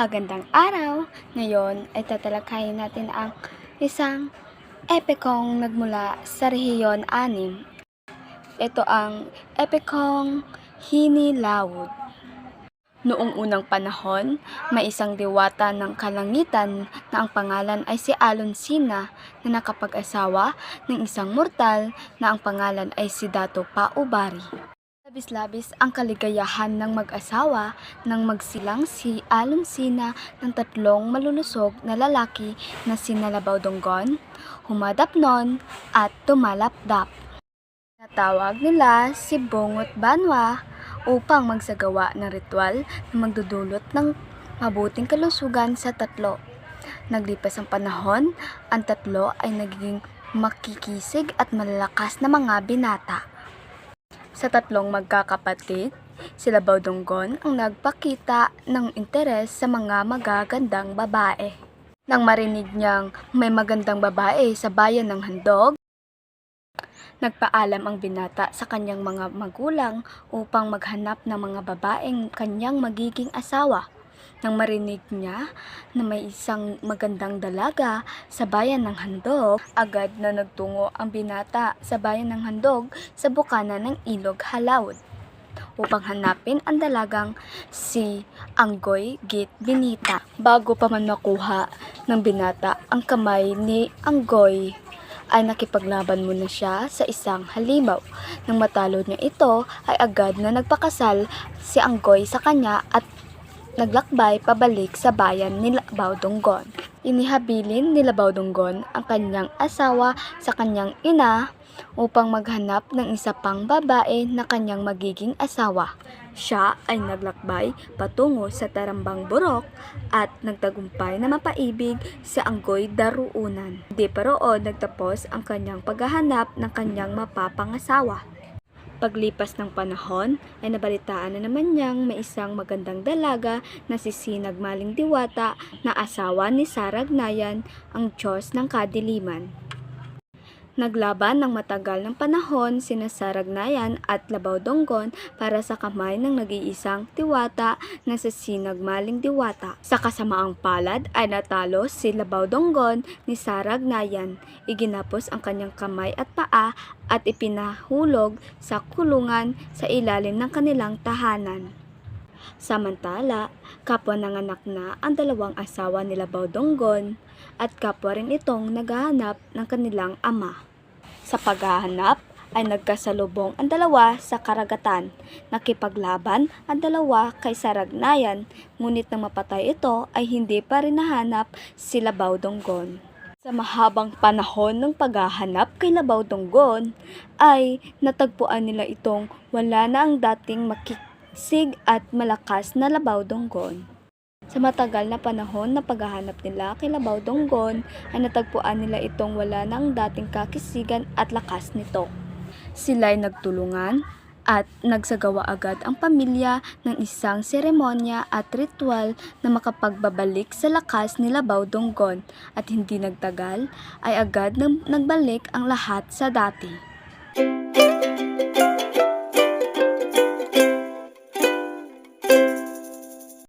Magandang araw! Ngayon ay tatalakayin natin ang isang epikong nagmula sa rehiyon 6. Ito ang epikong Hinilawod. Noong unang panahon, may isang diwata ng kalangitan na ang pangalan ay si Alonsina na nakapag-asawa ng isang mortal na ang pangalan ay si Dato Paubari. Labis-labis ang kaligayahan ng mag-asawa nang magsilang si Alonsina ng tatlong malulusog na lalaki na sina Labaw Donggon, Humadapnon at Tumalapdap. Natawag nila si Bongot Banwa upang magsagawa ng ritual na magdudulot ng mabuting kalusugan sa tatlo. Naglipas ang panahon, ang tatlo ay naging makikisig at malalakas na mga binata. Sa tatlong magkakapatid, sila Baudonggon ang nagpakita ng interes sa mga magagandang babae. Nang marinig niyang may magandang babae sa bayan ng Handog, nagpaalam ang binata sa kanyang mga magulang upang maghanap ng mga babaeng kanyang magiging asawa. Nang marinig niya na may isang magandang dalaga sa bayan ng Handog, agad na nagtungo ang binata sa bayan ng Handog sa bukana ng Ilog Halawod upang hanapin ang dalagang si Anggoy Git Binita. Bago pa man makuha ng binata ang kamay ni Anggoy, ay nakipaglaban muna siya sa isang halimaw. Nang matalo niya ito, ay agad na nagpakasal si Anggoy sa kanya at naglakbay pabalik sa bayan ni Baudonggon. Inihabilin ni Baudonggon ang kanyang asawa sa kanyang ina upang maghanap ng isa pang babae na kanyang magiging asawa. Siya ay naglakbay patungo sa Tarambang Burok at nagtagumpay na mapaibig sa Anggoy Daruunan. Di pa roon nagtapos ang kanyang paghahanap ng kanyang mapapangasawa. Paglipas ng panahon ay nabalitaan na naman niyang may isang magandang dalaga na si Sinag Maling Diwata na asawa ni Saragnayan, ang Diyos ng Kadiliman. Naglaban ng matagal ng panahon sina Saragnayan at Labaw Donggon para sa kamay ng nag-iisang diwata na si Sinag Maling Diwata. Sa kasamaang palad ay natalo si Labaw Donggon ni Saragnayan. Iginapos ang kanyang kamay at paa at ipinahulog sa kulungan sa ilalim ng kanilang tahanan. Samantala, kapwa nanganak na ang dalawang asawa ni Labaw Donggon at kapwa rin itong naghahanap ng kanilang ama. Sa paghahanap ay nagkasalubong ang dalawa sa karagatan. Nakipaglaban ang dalawa kay Saragnayan, ngunit nang mapatay ito ay hindi pa rin nahanap si Labaw Donggon. Sa mahabang panahon ng paghahanap kay Labaw Donggon ay natagpuan nila itong wala na ang dating makisig at malakas na Labaw Donggon. Sa matagal na panahon na paghahanap nila kay Labaw Donggon ay natagpuan nila itong wala ang dating kakisigan at lakas nito. Sila'y nagtulungan at nagsagawa agad ang pamilya ng isang seremonya at ritual na makapagbabalik sa lakas ni Labaw Donggon at hindi nagtagal ay agad nang nagbalik ang lahat sa dati.